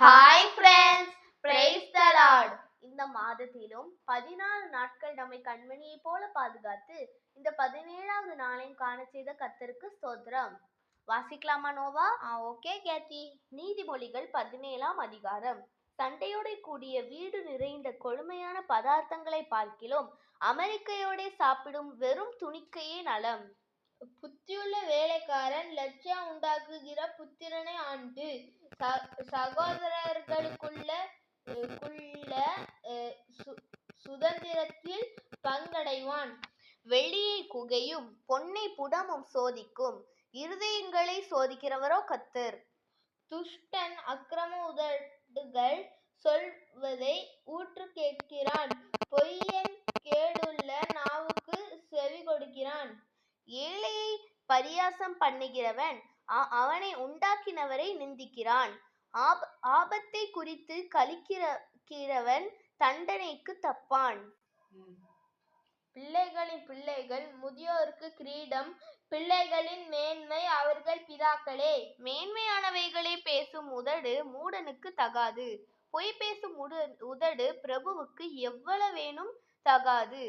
Hi friends praise the Lord இந்த மாதத்திலும் பதினாலு நாட்கள் நம்மை கண்மணியைப் போல பாதுகாத்து இந்த பதினேழாவது நாளையும் காண செய்த கத்தருக்கு ஸ்தோத்திரம். வாசிக்கலாமா நோவா? ஆ ஓகே கேத்தி. நீதிமொழிகள் பதினேழாம் அதிகாரம். சண்டையோட கூடிய வீடு நிறைந்த கொழுமையான பதார்த்தங்களை பார்க்கிலும் அமெரிக்கையோட சாப்பிடும் வெறும் துணிக்கையே நலம். புத்தியுள்ள வேலைக்காரன் லட்சியம் உண்டாக்குகிற புத்திரனை ஆண்டு. ச- சகோதரர்களுக்குள்ள அஹ், சு- சுதந்திரத்தில் பங்கடைவான். வெள்ளியை குகையும் பொன்னை புடமும் சோதிக்கும். இருதயங்களை சோதிக்கிறவரோ கத்தர். துஷ்டன் அக்கிரம உதடுகள் சொல்வதை ஊற்று கேட்கிறான். பொய்யன் கேடுள்ள நாவுக்கு செவி கொடுக்கிறான். ஏழையை பரியாசம் பண்ணுகிறவன் அவனை உண்டாக்கினவரை நிந்திக்கிறான். ஆப ஆபத்தை குறித்து கலிக்கிறவன் தண்டனைக்கு தப்பான். பிள்ளைகளின் பிள்ளைகள் முதியோருக்கு கிரீடம் பிள்ளைகளின் மேன்மை அவர்கள் பிதாக்களே. மேன்மையானவைகளை பேசும் உதடு மூடனுக்கு தகாது. பொய் பேசும் உதடு பிரபுவுக்கு எவ்வளவேனும் தகாது.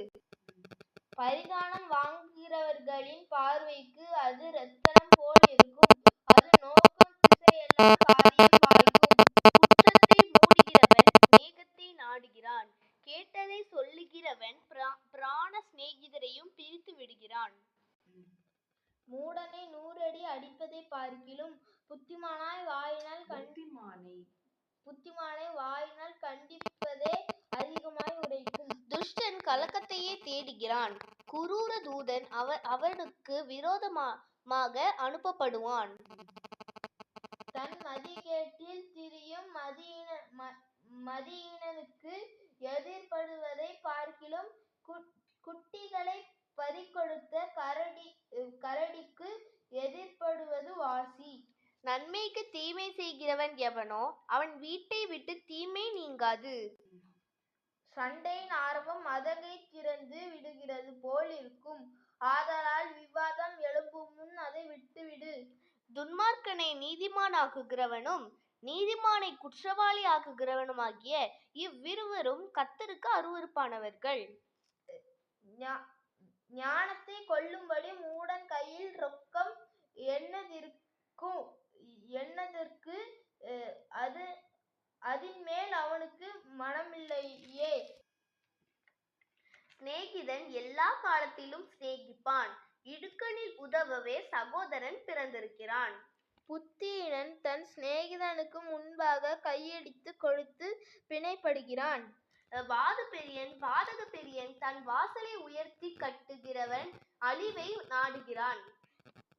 பரிதானம் வாங்குகிறவர்களின் பார்வைக்கு அது ரத்தனம் போல் இருக்கும். அது நோக்கம் திசையெல்லாம் காரியம் வாய்க்கும் குற்றத்தை மூடுகிறவன் மேகத்தை நாடுகிறான். கேட்டதை சொல்லுகிறவன் பிரா- பிராண சிநேகிதரையும் பிரித்து விடுகிறான். மூடனை நூறடி அடிப்பதை பார்க்கிலும் புத்திமானாய் வாயினால் கண் புத்திமானை வாயினால் கண்டிப்பதே அதிகமாய் துஷ்டன் கலக்கத்தையே தேடுகிறான். குரூர தூதன் அவ அவனுக்கு விரோதமாக அனுப்பப்படுவான். தன் மதிகேட்டில் திரியும் மதியின ம- மதியினனுக்கு எதிர்படுவதை பார்க்கிலும் குட்- குட்டிகளை பறிக்கொடுத்த கரடி கரடிக்கு எதிர்படுவது வாசி. நன்மைக்கு தீமை செய்கிறவன் எவனோ அவன் வீட்டை விட்டு தீமை நீங்காது. சண்டையின் ஆரம்பம் மதகை திறந்து விடுகிறது போல் இருக்கும். ஆதலால் விவாதம் எழும்பும் முன் அதை விட்டுவிடு. துன்மார்க்கனை நீதிமானாக்குகிறவனும் நீதிமானை குற்றவாளி ஆக்குகிறவனுமாகிய இவ்விருவரும் கத்தருக்கு அருவருப்பானவர்கள். ஞா- ஞானத்தை கொல்லும்படி மூடன் கையில் ரொக்கம் என்னதிருக்கும் என்னதற்கு அது அதின் மேல் அவனுக்கு மனமில்லையே. சிநேகிதன் எல்லா காலத்திலும் சிநேகிப்பான். இடுக்கணில் உதவவே சகோதரன் பிறந்திருக்கிறான். புத்தியினன் தன் சிநேகிதனுக்கு முன்பாக கையடித்து கொடுத்து பிணைப்படுகிறான். வாத பெரியன் வாதக பெரியன் தன் வாசலை உயர்த்தி கட்டுகிறவன் அழிவை நாடுகிறான்.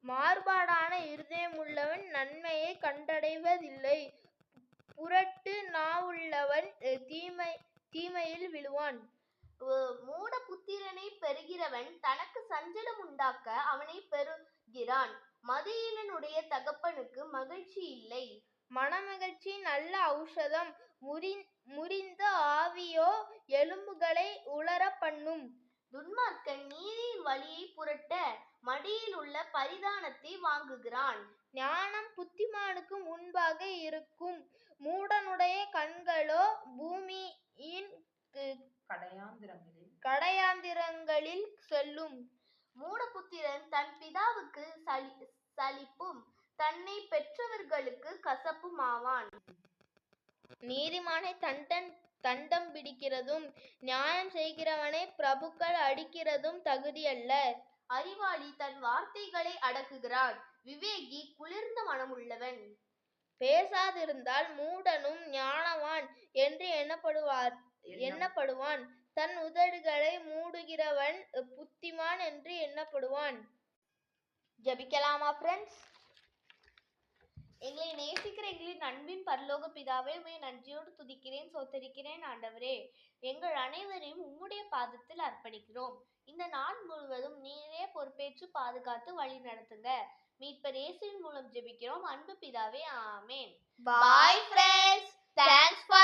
மாறுபாடான இருதயமுள்ளவன் நன்மையை கண்டடைவதில்லை. புரட்டு நாவுள்ளவன் தீமை தீமையில் விழுவான். மூட புத்திரனை பெறுகிறவன் தனக்கு சஞ்சலம் உண்டாக்க அவனை பெறுகிறான். மதியினனுடைய தகப்பனுக்கு மகிழ்ச்சி இல்லை. மனமகிழ்ச்சி நல்ல ஔஷதம் முறி முறிந்த ஆவியோ எலும்புகளை உலர பண்ணும். துன்மார்க்கன் நீதியின் வழியை புரட்ட மடியில் உள்ள பரிதானத்தை வாங்குகிறான். ஞானம் புத்திமானுக்கு முன்பாக இருக்கும். மூடனுடைய கண்களோ பூமியின் கடையாந்திரங்களில். செல்லும். மூடபுத்திரன் தன் பிதாவுக்கு சலி சலிப்பும் தன்னை பெற்றவர்களுக்கு கசப்பும் ஆவான் நீதிமானை தண்டன் தண்டம் பிடிக்கிறதும் நியாயம் செய்கிறவனை பிரபுக்கள் அடிக்கிறதும் தகுதியல்ல. அறிவாளி தன் வார்த்தைகளை அடக்குகிறான் விவேகி குளிர்ந்த மனமுள்ளவன். பேசாதிருந்தால் மூடனும் ஞானவான் என்று எண்ணப்படுவார் எண்ணப்படுவான். தன் உதடுகளை மூடுகிறவன் புத்திமான் என்று எண்ணப்படுவான். ஜபிக்கலாமா ஃப்ரெண்ட்ஸ் எங்களை நேசிக்கிற எங்களின் அன்பின் பரலோக பிதாவே உம்மை நன்றியோடு துதிக்கிறேன் சோத்தரிக்கிறேன் ஆண்டவரே. எங்கள் அனைவரையும் உம்முடைய பாதத்தில் அர்ப்பணிக்கிறோம். இந்த நாள் முழுவதும் நீரே பொறுப்பேற்று பாதுகாத்து வழி நடத்துங்க மீட்பர் இயேசுவின் மூலம் ஜெபிக்கிறோம் அன்பு பிதாவே ஆமென் Bye friends. Thanks for